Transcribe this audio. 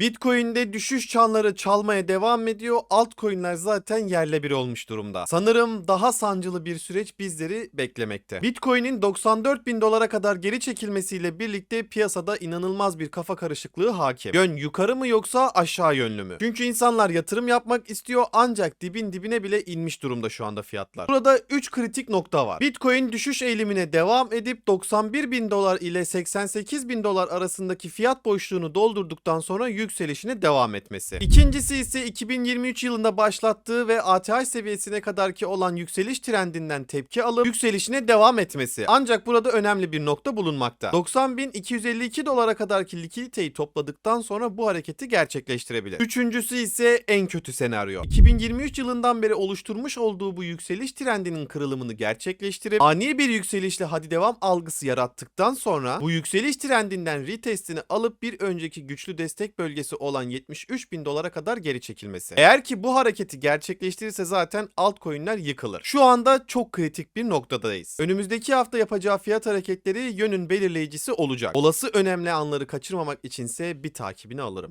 Bitcoin'de düşüş çanları çalmaya devam ediyor. Altcoin'ler zaten yerle bir olmuş durumda. Sanırım daha sancılı bir süreç bizleri beklemekte. Bitcoin'in 94 bin dolara kadar geri çekilmesiyle birlikte piyasada inanılmaz bir kafa karışıklığı hakim. Yön yukarı mı yoksa aşağı yönlü mü? Çünkü insanlar yatırım yapmak istiyor ancak dibin dibine bile inmiş durumda şu anda fiyatlar. Burada 3 kritik nokta var. Bitcoin düşüş eğilimine devam edip 91 bin dolar ile 88 bin dolar arasındaki fiyat boşluğunu doldurduktan sonra yükselişine devam etmesi. İkincisi ise 2023 yılında başlattığı ve ATH seviyesine kadarki olan yükseliş trendinden tepki alıp yükselişine devam etmesi. Ancak burada önemli bir nokta bulunmakta. 90.252 dolara kadarki likiditeyi topladıktan sonra bu hareketi gerçekleştirebilir. Üçüncüsü ise en kötü senaryo. 2023 yılından beri oluşturmuş olduğu bu yükseliş trendinin kırılımını gerçekleştirip ani bir yükselişle hadi devam algısı yarattıktan sonra bu yükseliş trendinden retestini alıp bir önceki güçlü destek bölgesi olan 73 bin dolara kadar geri çekilmesi. Eğer ki bu hareketi gerçekleştirirse zaten altcoin'ler yıkılır. Şu anda çok kritik bir noktadayız. Önümüzdeki hafta yapacağı fiyat hareketleri yönün belirleyicisi olacak. Olası önemli anları kaçırmamak içinse bir takibini alırım.